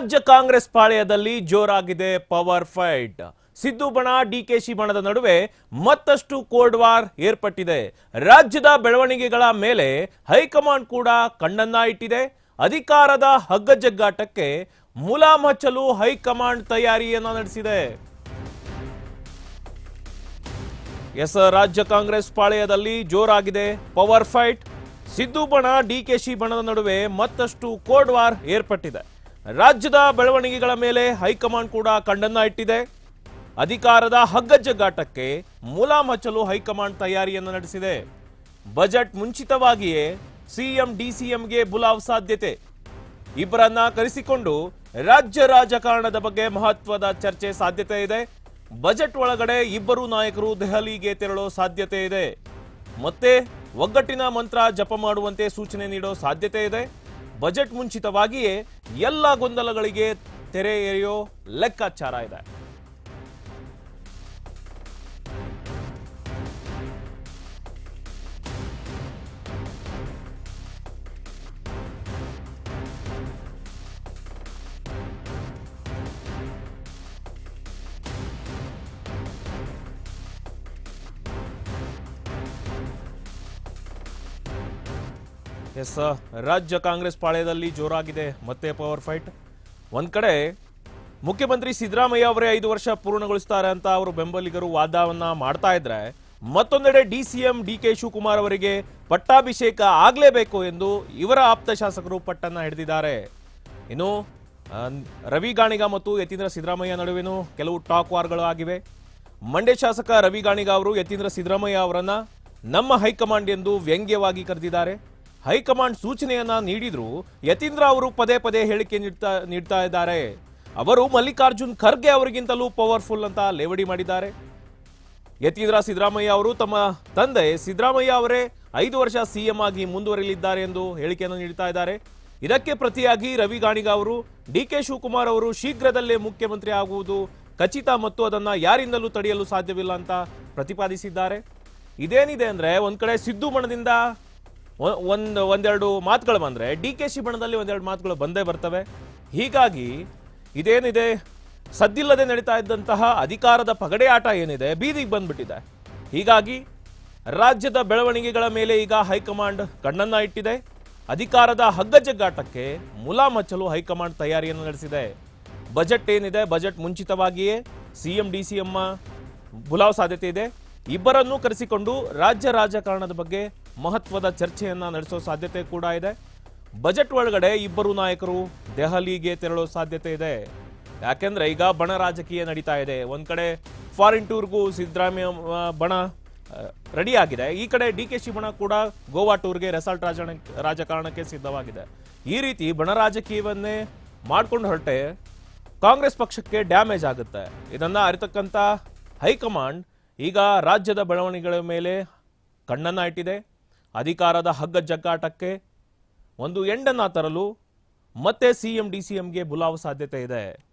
ರಾಜ್ಯ ಕಾಂಗ್ರೆಸ್ ಪಾಳೆಯದಲ್ಲಿ ಜೋರಾಗಿದೆ ಪವರ್ ಫೈಟ್. ಸಿದ್ದು ಬಣ ಡಿಕೆಶಿ ಬಣದ ನಡುವೆ ಮತ್ತಷ್ಟು ಕೋಲ್ಡ್ ವಾರ್ ಏರ್ಪಟ್ಟಿದೆ. ರಾಜ್ಯದ ಬೆಳವಣಿಗೆಗಳ ಮೇಲೆ ಹೈಕಮಾಂಡ್ ಕೂಡ ಕಣ್ಣನ್ನ ಇಟ್ಟಿದೆ. ಅಧಿಕಾರದ ಹಗ್ಗಜಗ್ಗಾಟಕ್ಕೆ ಮುಲಾಮ್ ಹಚ್ಚಲು ಹೈಕಮಾಂಡ್ ತಯಾರಿಯನ್ನ ನಡೆಸಿದೆ. ಎಸ್, ರಾಜ್ಯ ಕಾಂಗ್ರೆಸ್ ಪಾಳೆಯದಲ್ಲಿ ಜೋರಾಗಿದೆ ಪವರ್ ಫೈಟ್. ಸಿದ್ದು ಬಣ ಡಿಕೆಶಿ ಬಣದ ನಡುವೆ ಮತ್ತಷ್ಟು ಕೋಲ್ಡ್ ವಾರ್ ಏರ್ಪಟ್ಟಿದೆ. ರಾಜ್ಯದ ಬೆಳವಣಿಗೆಗಳ ಮೇಲೆ ಹೈಕಮಾಂಡ್ ಕೂಡ ಕಂಡನ್ನ ಇಟ್ಟಿದೆ. ಅಧಿಕಾರದ ಹಗ್ಗಜಗ್ಗಾಟಕ್ಕೆ ಮುಲಾಮ್ ಹಚ್ಚಲು ಹೈಕಮಾಂಡ್ ತಯಾರಿಯನ್ನು ನಡೆಸಿದೆ. ಬಜೆಟ್ ಮುಂಚಿತವಾಗಿಯೇ ಸಿಎಂ, ಡಿಸಿಎಂಗೆ ಬುಲಾವ್ ಸಾಧ್ಯತೆ. ಇಬ್ಬರನ್ನ ಕರೆಸಿಕೊಂಡು ರಾಜ್ಯ ರಾಜಕಾರಣದ ಬಗ್ಗೆ ಮಹತ್ವದ ಚರ್ಚೆ ಸಾಧ್ಯತೆ ಇದೆ. ಬಜೆಟ್ ಒಳಗಡೆ ಇಬ್ಬರು ನಾಯಕರು ದೆಹಲಿಗೆ ತೆರಳೋ ಸಾಧ್ಯತೆ ಇದೆ. ಮತ್ತೆ ಒಗ್ಗಟ್ಟಿನ ಮಂತ್ರ ಜಪ ಮಾಡುವಂತೆ ಸೂಚನೆ ನೀಡೋ ಸಾಧ್ಯತೆ ಇದೆ. ಬಜೆಟ್ ಮುಂಚಿತವಾಗಿಯೇ ಎಲ್ಲ ಗೊಂದಲಗಳಿಗೆ ತೆರೆ ಎರೆಯೋ ಲೆಕ್ಕಾಚಾರ ಇದೆ. ಎಸ್ ರಾಜ್ಯ ಕಾಂಗ್ರೆಸ್ ಪಾಳ್ಯದಲ್ಲಿ ಜೋರಾಗಿದೆ. ಮತ್ತೆ ಪವರ್ ಫೈಟ್? ಒಂದ್ ಕಡೆ ಮುಖ್ಯಮಂತ್ರಿ ಸಿದ್ದರಾಮಯ್ಯ ಅವರೇ ಐದು ವರ್ಷ ಪೂರ್ಣಗೊಳಿಸ್ತಾರೆ ಅಂತ ಅವರು ಬೆಂಬಲಿಗರು ವಾದವನ್ನ ಮಾಡ್ತಾ ಇದ್ರೆ, ಮತ್ತೊಂದೆಡೆ D C M D K Shivakumar ಅವರಿಗೆ ಪಟ್ಟಾಭಿಷೇಕ ಆಗ್ಲೇಬೇಕು ಎಂದು ಇವರ ಆಪ್ತ ಶಾಸಕರು ಪಟ್ಟನ್ನ ಹಿಡಿದಿದ್ದಾರೆ. ಇನ್ನು ರವಿ ಗಾಣಿಗ ಮತ್ತು ಯತೀಂದ್ರ ಸಿದ್ದರಾಮಯ್ಯ ನಡುವೆನೂ ಕೆಲವು ಟಾಕ್ ವಾರ್ಗಳು ಆಗಿವೆ. ಮಂಡ್ಯ ಶಾಸಕ ರವಿ ಗಾಣಿಗ ಅವರು ಯತೀಂದ್ರ ಸಿದ್ದರಾಮಯ್ಯ ಅವರನ್ನ ನಮ್ಮ ಹೈಕಮಾಂಡ್ ಎಂದು ವ್ಯಂಗ್ಯವಾಗಿ ಕರೆದಿದ್ದಾರೆ. ಹೈಕಮಾಂಡ್ ಸೂಚನೆಯನ್ನ ನೀಡಿದ್ರು ಯತೀಂದ್ರ ಅವರು ಪದೇ ಪದೇ ಹೇಳಿಕೆ ನೀಡ್ತಾ ನೀಡ್ತಾ ಇದ್ದಾರೆ. ಅವರು ಮಲ್ಲಿಕಾರ್ಜುನ್ ಖರ್ಗೆ ಅವರಿಗಿಂತಲೂ ಪವರ್ಫುಲ್ ಅಂತ ಲೇವಡಿ ಮಾಡಿದ್ದಾರೆ. ಯತೀಂದ್ರ ಸಿದ್ದರಾಮಯ್ಯ ಅವರು ತಮ್ಮ ತಂದೆ ಸಿದ್ದರಾಮಯ್ಯ ಅವರೇ ಐದು ವರ್ಷ ಸಿಎಂ ಆಗಿ ಮುಂದುವರಿಯಲಿದ್ದಾರೆ ಎಂದು ಹೇಳಿಕೆಯನ್ನು ನೀಡ್ತಾ ಇದ್ದಾರೆ. ಇದಕ್ಕೆ ಪ್ರತಿಯಾಗಿ ರವಿ ಗಾಣಿಗ ಅವರು, ಡಿ ಕೆ ಶಿವಕುಮಾರ್ ಅವರು ಶೀಘ್ರದಲ್ಲೇ ಮುಖ್ಯಮಂತ್ರಿ ಆಗುವುದು ಖಚಿತ ಮತ್ತು ಅದನ್ನ ಯಾರಿಂದಲೂ ತಡೆಯಲು ಸಾಧ್ಯವಿಲ್ಲ ಅಂತ ಪ್ರತಿಪಾದಿಸಿದ್ದಾರೆ. ಇದೇನಿದೆ ಅಂದ್ರೆ ಒಂದು ಕಡೆ ಸಿದ್ದು ಬಣದಿಂದ ಒ- ಒಂದ್ ಒಂದೆರಡು ಮಾತುಗಳು ಬಂದರೆ, ಡಿ ಕೆ ಶಿ ಬಣದಲ್ಲಿ ಒಂದೆರಡು ಮಾತುಗಳು ಬಂದೇ ಬರ್ತವೆ. ಹೀಗಾಗಿ ಇದೇನಿದೆ? ಸದ್ದಿಲ್ಲದೆ ನಡೀತಾ ಇದ್ದಂತಹ ಅಧಿಕಾರದ ಪಗಡೆ ಆಟ ಏನಿದೆ? ಬೀದಿಗೆ ಬಂದ್ಬಿಟ್ಟಿದೆ. ಹೀಗಾಗಿ ರಾಜ್ಯದ ಬೆಳವಣಿಗೆಗಳ ಮೇಲೆ ಈಗ ಹೈಕಮಾಂಡ್ ಕಣ್ಣನ್ನು ಇಟ್ಟಿದೆ. ಅಧಿಕಾರದ ಹಗ್ಗಜಗ್ಗಾಟಕ್ಕೆ ಮುಲಾಮ್ ಹಚ್ಚಲು ಹೈಕಮಾಂಡ್ ತಯಾರಿಯನ್ನು ನಡೆಸಿದೆ. ಬಜೆಟ್ ಏನಿದೆ? ಬಜೆಟ್ ಮುಂಚಿತವಾಗಿಯೇ C M D C M ಬುಲಾವ್ ಸಾಧ್ಯತೆ ಇದೆ. ಇಬ್ಬರನ್ನೂ ಕರೆಸಿಕೊಂಡು ರಾಜ್ಯ ರಾಜಕಾರಣದ ಬಗ್ಗೆ ಮಹತ್ವದ ಚರ್ಚೆಯನ್ನ ನಡೆಸೋ ಸಾಧ್ಯತೆ ಕೂಡ ಇದೆ. ಬಜೆಟ್ ಒಳಗಡೆ ಇಬ್ಬರು ನಾಯಕರು ದೆಹಲಿಗೆ ತೆರಳೋ ಸಾಧ್ಯತೆ ಇದೆ. ಯಾಕೆಂದ್ರೆ ಈಗ ಬಣ ರಾಜಕೀಯ ನಡೀತಾ ಇದೆ. ಒಂದು ಕಡೆ ಫಾರಿನ್ ಟೂರ್ಗೂ ಸಿದ್ದರಾಮಯ್ಯ ಬಣ ರೆಡಿ ಆಗಿದೆ ಈ ಕಡೆ ಡಿ ಕೆ ಶಿ ಬಣ ಕೂಡ ಗೋವಾ ಟೂರ್ಗೆ ರೆಸಾರ್ಟ್ ರಾಜ, ರಾಜಕಾರಣಕ್ಕೆ ಸಿದ್ಧವಾಗಿದೆ. ಈ ರೀತಿ ಬಣ ರಾಜಕೀಯವನ್ನೇ ಮಾಡ್ಕೊಂಡು ಹೊರಟೆ ಕಾಂಗ್ರೆಸ್ ಪಕ್ಷಕ್ಕೆ ಡ್ಯಾಮೇಜ್ ಆಗುತ್ತೆ. ಇದನ್ನ ಅರಿತಕ್ಕಂಥ ಹೈಕಮಾಂಡ್ ಈಗ ರಾಜ್ಯದ ಬೆಳವಣಿಗೆಗಳ ಮೇಲೆ ಕಣ್ಣನ್ನ ಇಟ್ಟಿದೆ. ಅಧಿಕಾರದ ಹಗ್ಗ ಜಗ್ಗಾಟಕ್ಕೆ ಒಂದು ಎಂಡನ್ನ ತರಲು ಮತ್ತೆ ಸಿಎಂ ಡಿ ಸಿ ಎಂಗೆ ಬುಲಾವ ಸಾಧ್ಯತೆ ಇದೆ.